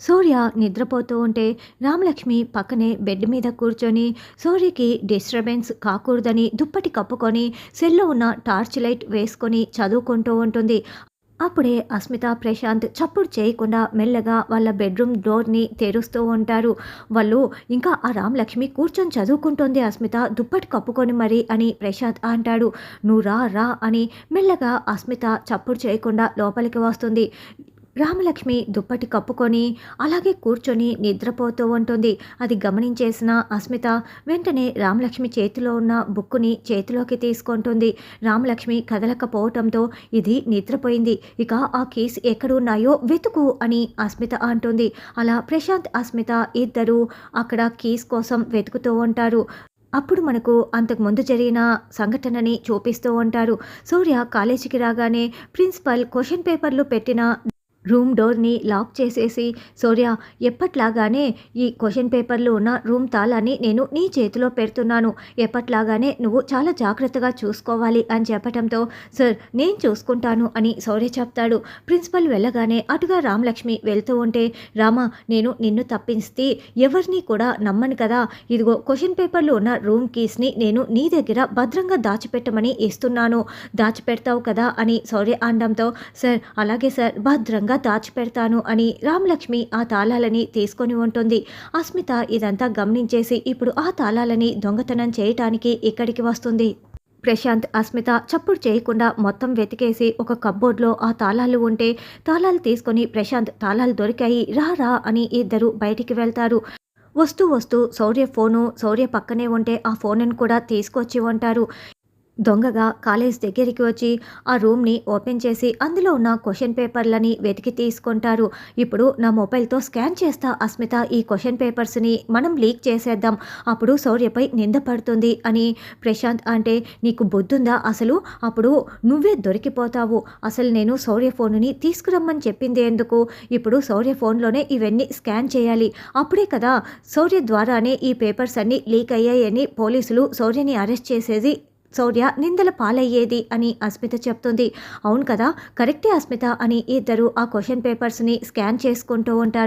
సూర్య నిద్రపోతూ ఉంటే రామలక్ష్మి పక్కనే బెడ్ మీద కూర్చొని సూర్యకి డిస్టర్బెన్స్ కాకూడదని దుప్పటి కప్పుకొని సెల్లో ఉన్న టార్చ్ లైట్ వేసుకొని చదువుకుంటూ ఉంటుంది. అప్పుడే అస్మిత ప్రశాంత్ చప్పుడు చేయకుండా మెల్లగా వాళ్ళ బెడ్రూమ్ డోర్ని తెరుస్తూ ఉంటారు. వాళ్ళు ఇంకా ఆ రామలక్ష్మి కూర్చొని చదువుకుంటుంది అస్మిత దుప్పటి కప్పుకొని మరి అని ప్రశాంత్ అంటాడు. నువ్వు రా రా అని మెల్లగా అస్మిత చప్పుడు చేయకుండా లోపలికి వస్తుంది. రామలక్ష్మి దుప్పటి కప్పుకొని అలాగే కూర్చొని నిద్రపోతూ ఉంటుంది. అది గమనించేసిన అస్మిత వెంటనే రామలక్ష్మి చేతిలో ఉన్న బుక్కుని చేతిలోకి తీసుకుంటుంది. రామలక్ష్మి కదలకపోవటంతో ఇది నిద్రపోయింది. ఇక ఆ కీస్ ఎక్కడున్నాయో వెతుకు అని అస్మిత అంటుంది. అలా ప్రశాంత్ అస్మిత ఇద్దరు అక్కడ కీస్ కోసం వెతుకుతూ ఉంటారు. అప్పుడు మనకు అంతకుముందు జరిగిన సంఘటనని చూపిస్తూ ఉంటారు. సూర్య కాలేజీకి రాగానే ప్రిన్సిపల్ క్వశ్చన్ పేపర్లు పెట్టిన రూమ్ డోర్ని లాక్ చేసేసి సూర్య ఎప్పట్లాగానే ఈ క్వశ్చన్ పేపర్లు ఉన్న రూమ్ తాళాన్ని నేను నీ చేతిలో పెడుతున్నాను. ఎప్పట్లాగానే నువ్వు చాలా జాగ్రత్తగా చూసుకోవాలి అని చెప్పడంతో సార్ నేను చూసుకుంటాను అని సౌర్య చెప్తాడు. ప్రిన్సిపల్ వెళ్ళగానే అటుగా రామలక్ష్మి వెళ్తూ ఉంటే రామ నేను నిన్ను తప్పిస్తే ఎవరిని కూడా నమ్మను కదా. ఇదిగో క్వశ్చన్ పేపర్లు ఉన్న రూమ్ కీస్ని నేను నీ దగ్గర భద్రంగా దాచిపెట్టమని ఇస్తున్నాను. దాచిపెడతావు కదా అని సౌర్య అనడంతో సార్ అలాగే సార్ భద్రంగా భద్రంగా దాచిపెడతాను అని రామలక్ష్మి ఆ తాళాలని తీసుకొని ఉంటుంది. అస్మిత ఇదంతా గమనించేసి ఇప్పుడు ఆ తాళాలని దొంగతనం చేయటానికి ఇక్కడికి వస్తుంది. ప్రశాంత్ అస్మిత చప్పుడు చేయకుండా మొత్తం వెతికేసి ఒక కబ్బోర్డ్లో ఆ తాళాలు ఉంటే తాళాలు తీసుకొని ప్రశాంత్ తాళాలు దొరికాయి రా రా అని ఇద్దరు బయటికి వెళ్తారు. వస్తూ వస్తూ శౌర్య ఫోను శౌర్య పక్కనే ఉంటే ఆ ఫోన్ను కూడా తీసుకొచ్చి ఉంటారు. దొంగగా కాలేజ్ దగ్గరికి వచ్చి ఆ రూమ్ని ఓపెన్ చేసి అందులో ఉన్న క్వశ్చన్ పేపర్లని వెతికి తీసుకుంటారు. ఇప్పుడు నా మొబైల్తో స్కాన్ చేస్తా అస్మిత ఈ క్వశ్చన్ పేపర్స్ని మనం లీక్ చేసేద్దాం. అప్పుడు శౌర్యపై నింద పడుతుంది అని ప్రశాంత్ అంటే నీకు బొద్దుందా అసలు? అప్పుడు నువ్వే దొరికిపోతావు. అసలు నేను శౌర్య ఫోన్ని తీసుకురమ్మని చెప్పింది ఎందుకు? ఇప్పుడు శౌర్య ఫోన్లోనే ఇవన్నీ స్కాన్ చేయాలి. అప్పుడే కదా శౌర్య ద్వారానే ఈ పేపర్స్ అన్నీ లీక్ అయ్యాయని పోలీసులు శౌర్యని అరెస్ట్ చేసేది. శౌర్య నిందల పాలయ్యేది అని అస్మిత చెప్తుంది. అవును కదా కరెక్టే అస్మిత అని ఇద్దరు ఆ క్వశ్చన్ పేపర్స్ని స్కాన్ చేసుకుంటూ ఉంటారు.